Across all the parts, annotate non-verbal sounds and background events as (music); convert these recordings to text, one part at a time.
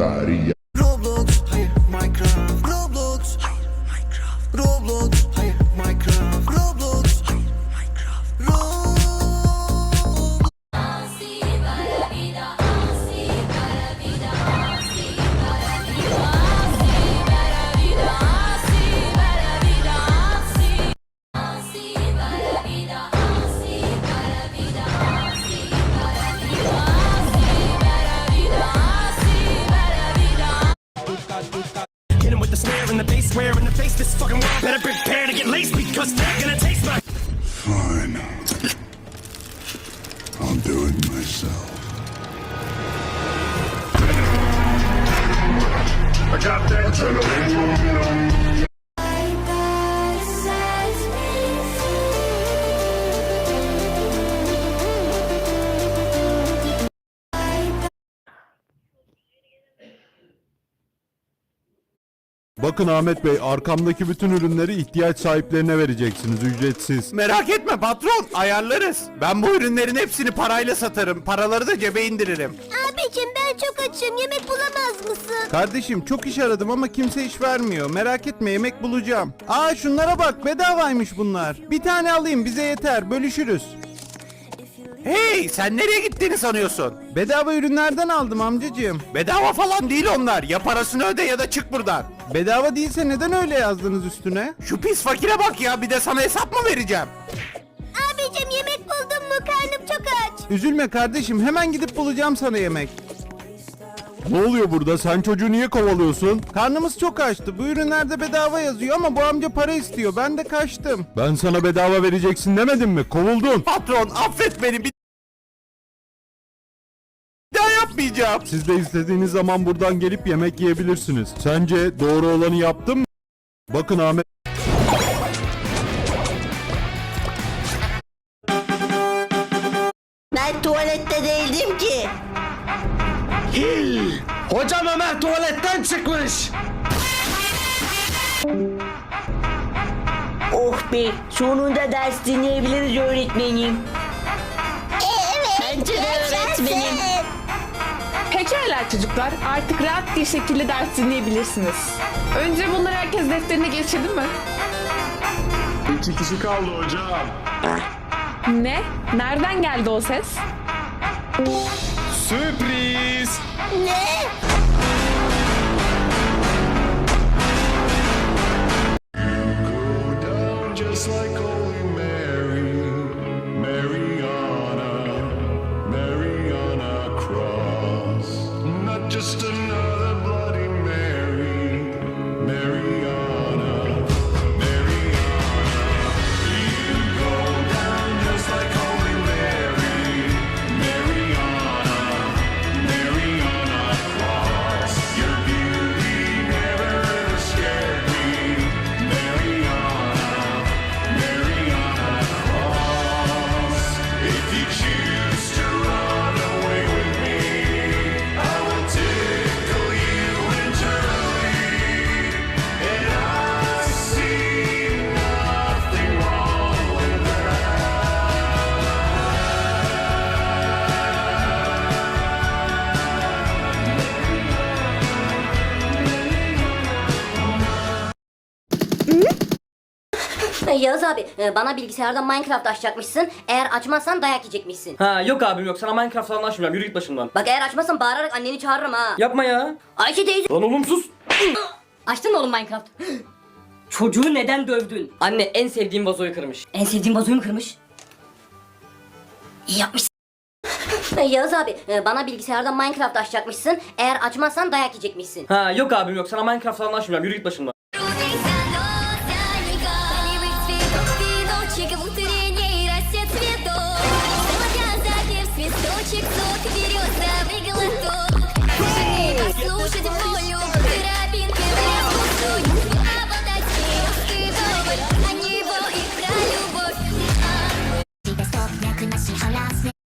النهرية Hit him with the snare and the bass, swear in the face. This fucking world better prepare to get laced because they're gonna taste my. Fine. I'll do it myself. I got that adrenaline. Bakın Ahmet Bey arkamdaki bütün ürünleri ihtiyaç sahiplerine vereceksiniz ücretsiz. Merak etme patron ayarlarız. Ben bu ürünlerin hepsini parayla satarım. Paraları da cebe indiririm. Abicim ben çok açım yemek bulamaz mısın? Kardeşim çok iş aradım ama kimse iş vermiyor. Merak etme yemek bulacağım. Aa şunlara bak bedavaymış bunlar. Bir tane alayım bize yeter bölüşürüz. Hey sen nereye gittiğini sanıyorsun? Bedava ürünlerden aldım amcacığım. Bedava falan değil onlar. Ya parasını öde ya da çık buradan. Bedava değilse neden öyle yazdınız üstüne? Şu pis fakire bak ya bir de sana hesap mı vereceğim? Abicim yemek buldun mu? Karnım çok aç. Üzülme kardeşim hemen gidip bulacağım sana yemek. Ne oluyor burada? Sen çocuğu niye kovalıyorsun? Karnımız çok açtı. Bu ürünlerde bedava yazıyor ama bu amca para istiyor. Ben de kaçtım. Ben sana bedava vereceksin demedim mi? Kovuldun. Patron affet beni bir yapmayacağım. Siz de istediğiniz zaman buradan gelip yemek yiyebilirsiniz. Sence doğru olanı yaptım mı? Bakın Ahmet Ben tuvalette değildim ki. Hocam Ömer tuvaletten çıkmış. Oh be, sonunda ders dinleyebiliriz öğretmenim. Pekala çocuklar, artık rahat bir şekilde ders dinleyebilirsiniz. Önce bunları herkes defterine geçirdi mi? İki kişi kaldı hocam. Ne? Nereden geldi o ses? Sürpriz. Ne? Yağız abi e, bana bilgisayardan Minecraft açacakmışsın. Eğer açmazsan dayak yiyecekmişsin. Ha yok abim yok sana Minecraft falan açmayacağım yürü git başımdan. Bak eğer açmazsan bağırarak anneni çağırırım ha. Yapma ya. Ayşe teyze. Lan oğlum sus. (gasps) Açtın mı oğlum Minecraft? (gasps) Çocuğu neden dövdün? Anne en sevdiğim vazoyu kırmış. En sevdiğin vazoyu mu kırmış? İyi yapmışsın. (gasps) Yağız abi e, bana bilgisayardan Minecraft açacakmışsın. Eğer açmazsan dayak yiyecekmişsin. Ha yok abim yok sana Minecraft falan açmayacağım yürü git başımdan.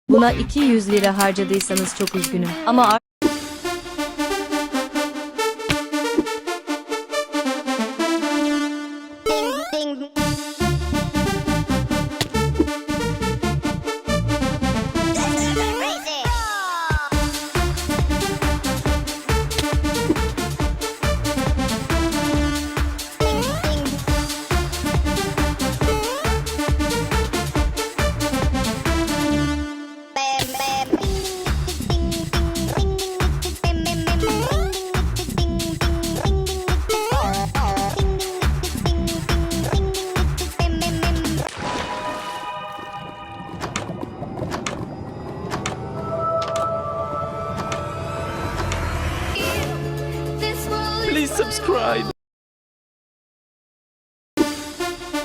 Buna 200 lira harcadıysanız çok üzgünüm. Ama subscribe.